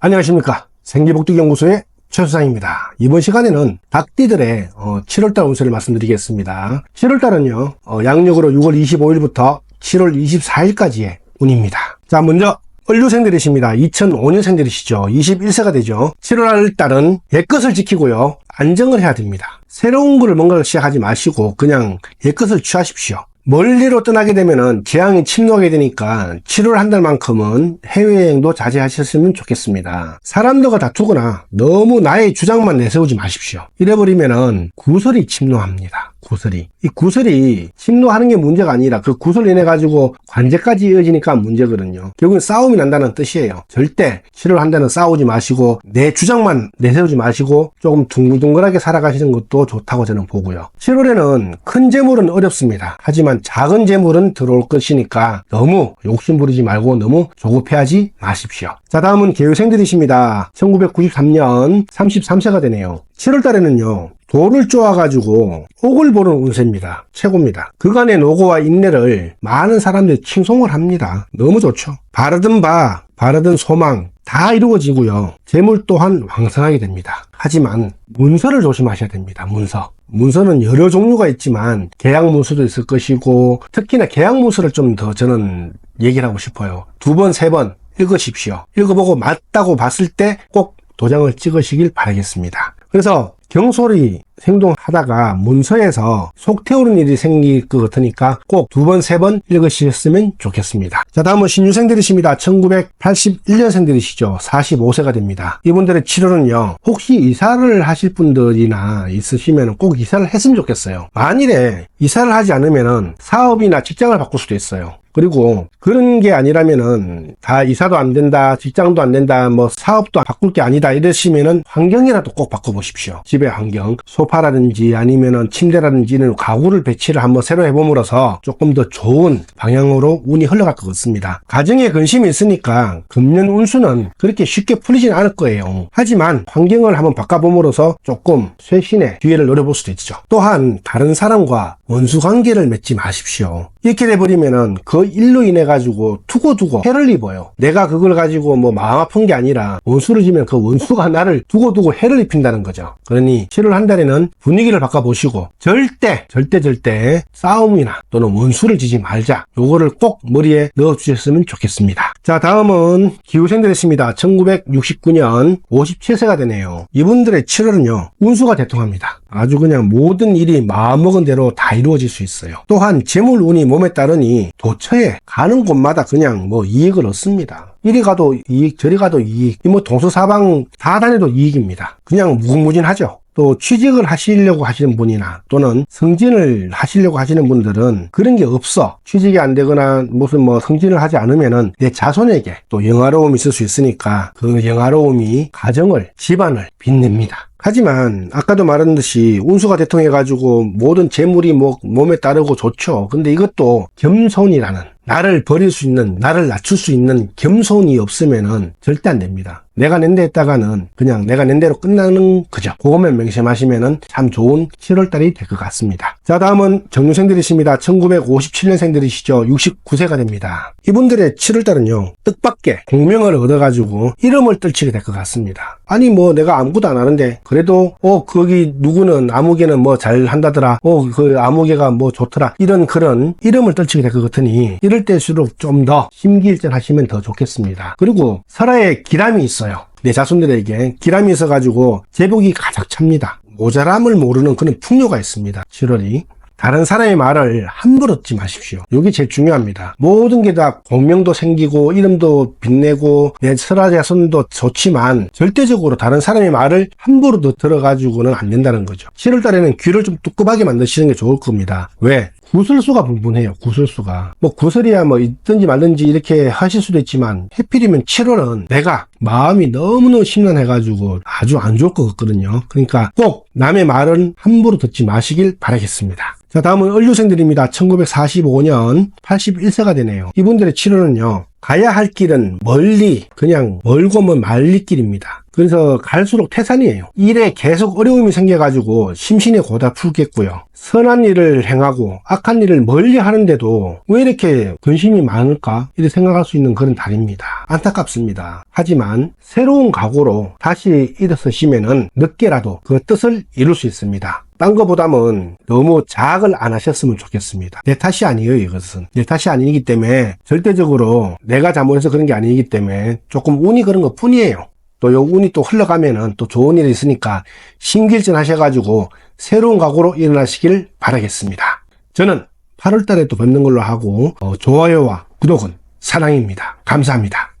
안녕하십니까. 생기복두연구소의 최수상입니다. 이번 시간에는 닭띠들의 7월달 운세를 말씀드리겠습니다. 7월달은요, 어, 양력으로 6월 25일부터 7월 24일까지의 운입니다. 자, 먼저 을류생들이십니다. 2005년생들이시죠. 21세가 되죠. 7월 달은 옛것을 지키고요. 안정을 해야 됩니다. 새로운 거를 뭔가를 시작하지 마시고 그냥 옛것을 취하십시오. 멀리로 떠나게 되면은 재앙이 침노하게 되니까 7월 한 달 만큼은 해외여행도 자제하셨으면 좋겠습니다. 사람들과 다투거나 너무 나의 주장만 내세우지 마십시오. 이래버리면은 구설이 침노합니다. 구설이. 이 구설이 침노하는 게 문제가 아니라 그 구설로 인해 가지고 관제까지 이어지니까 문제거든요. 결국은 싸움이 난다는 뜻이에요. 절대 7월 한 달은 싸우지 마시고 내 주장만 내세우지 마시고 조금 둥글둥글하게 살아가시는 것도 좋다고 저는 보고요. 7월에는 큰 재물은 어렵습니다. 하지만 작은 재물은 들어올 것이니까 너무 욕심 부리지 말고 너무 조급해하지 마십시오. 자, 다음은 개요생들이십니다. 1993년 33세가 되네요. 7월 달에는요, 돌을 쪼아가지고 옥을 보는 운세입니다. 최고입니다. 그간의 노고와 인내를 많은 사람들이 칭송을 합니다. 너무 좋죠. 바르든 바, 바르든 소망 다 이루어지고요. 재물 또한 왕성하게 됩니다. 하지만 문서를 조심하셔야 됩니다. 문서. 문서는 여러 종류가 있지만 계약 문서도 있을 것이고 특히나 계약 문서를 좀 더 저는 얘기를 하고 싶어요. 두 번, 세 번 읽으십시오. 읽어보고 맞다고 봤을 때 꼭 도장을 찍으시길 바라겠습니다. 그래서 경솔이 행동하다가 문서에서 속 태우는 일이 생길 것 같으니까 꼭 두 번, 세 번 읽으셨으면 좋겠습니다. 자, 다음은 신유생들이십니다. 1981년생들이시죠. 45세가 됩니다. 이분들의 치료는요, 혹시 이사를 하실 분들이나 있으시면 꼭 이사를 했으면 좋겠어요. 만일에 이사를 하지 않으면 사업이나 직장을 바꿀 수도 있어요. 그리고 그런 게 아니라면은 다 이사도 안 된다, 직장도 안 된다, 뭐 사업도 바꿀 게 아니다 이러시면은 환경이라도 꼭 바꿔보십시오. 집의 환경, 소 파라든지 아니면은 침대라든지는 가구를 배치를 한번 새로 해봄으로써 조금 더 좋은 방향으로 운이 흘러갈 것 같습니다. 가정에 근심이 있으니까 금년 운수는 그렇게 쉽게 풀리진 않을 거예요. 하지만 환경을 한번 바꿔봄으로써 조금 쇄신의 기회를 노려볼 수도 있죠. 또한 다른 사람과 원수 관계를 맺지 마십시오. 이렇게 돼버리면은 그 일로 인해 가지고 두고두고 해를 입어요. 내가 그걸 가지고 뭐 마음 아픈 게 아니라 원수를 지면 그 원수가 나를 두고두고 해를 입힌다는 거죠. 그러니 7월 한 달에는 분위기를 바꿔보시고 절대 절대 절대 싸움이나 또는 원수를 지지 말자. 요거를 꼭 머리에 넣어 주셨으면 좋겠습니다. 자 다음은 기후생들이십니다. 1969년 57세가 되네요. 이분들의 7월은요 운수가 대통합니다. 아주 그냥 모든 일이 마음먹은 대로 다 이루어질 수 있어요. 또한 재물 운이 몸에 따르니 도처에 가는 곳마다 그냥 뭐 이익을 얻습니다. 이리 가도 이익, 저리 가도 이익, 이 뭐 동서사방 다 다녀도 이익입니다. 그냥 무궁무진하죠. 또 취직을 하시려고 하시는 분이나 또는 승진을 하시려고 하시는 분들은 그런 게 없어. 취직이 안 되거나 무슨 뭐 승진을 하지 않으면은 내 자손에게 또 영화로움이 있을 수 있으니까 그 영화로움이 가정을, 집안을 빛냅니다. 하지만 아까도 말한 듯이 운수가 대통해 가지고 모든 재물이 뭐 몸에 따르고 좋죠. 근데 이것도 겸손이라는 나를 버릴 수 있는 나를 낮출 수 있는 겸손이 없으면은 절대 안 됩니다. 내가 낸데 했다가는 그냥 내가 낸 대로 끝나는 거죠. 그것만 명심하시면은 참 좋은 7월달이 될 것 같습니다. 자 다음은 정유생들이십니다. 1957년생들이시죠. 69세가 됩니다. 이분들의 7월달은요. 뜻밖의 공명을 얻어가지고 이름을 떨치게 될 것 같습니다. 아니 뭐 내가 아무것도 안 하는데 그래도 어 거기 누구는 아무개는 뭐 잘 한다더라. 어 그 아무개가 뭐 좋더라. 이런 그런 이름을 떨치게 될 것 같으니 이럴 때일수록 좀 더 심기일전 하시면 더 좋겠습니다. 그리고 설화에 기람이 있어요. 내 자손들에게 기람이 있어가지고 제복이 가득 찹니다. 모자람을 모르는 그런 풍요가 있습니다. 7월이. 다른 사람의 말을 함부로 듣지 마십시오. 이게 제일 중요합니다. 모든 게 다 공명도 생기고 이름도 빛내고 내 설화 자손도 좋지만 절대적으로 다른 사람의 말을 함부로 더 들어가지고는 안 된다는 거죠. 7월 달에는 귀를 좀 두껍하게 만드시는 게 좋을 겁니다. 왜? 구슬수가 분분해요. 구슬수가. 뭐 구슬이야 뭐 있든지 말든지 이렇게 하실 수도 있지만 해필이면 7월은 내가 마음이 너무너무 심란해가지고 아주 안 좋을 것 같거든요. 그러니까 꼭 남의 말은 함부로 듣지 마시길 바라겠습니다. 자 다음은 을류생들입니다. 1945년 81세가 되네요. 이분들의 7월은요. 가야 할 길은 멀리 그냥 멀고 먼 말리길입니다. 그래서 갈수록 태산이에요. 일에 계속 어려움이 생겨가지고 심신의 고다 풀겠고요. 선한 일을 행하고 악한 일을 멀리 하는데도 왜 이렇게 근심이 많을까? 이렇게 생각할 수 있는 그런 달입니다. 안타깝습니다. 하지만 새로운 각오로 다시 일어서시면은 늦게라도 그 뜻을 이룰 수 있습니다. 딴 거보다는 너무 자학을 안 하셨으면 좋겠습니다. 내 탓이 아니에요, 이것은. 내 탓이 아니기 때문에 절대적으로 내가 잘못해서 그런 게 아니기 때문에 조금 운이 그런 것 뿐이에요. 또 요 운이 또 흘러가면은 또 좋은 일이 있으니까 신길전 하셔가지고 새로운 각오로 일어나시길 바라겠습니다. 저는 8월 달에 또 뵙는 걸로 하고 어, 좋아요와 구독은 사랑입니다. 감사합니다.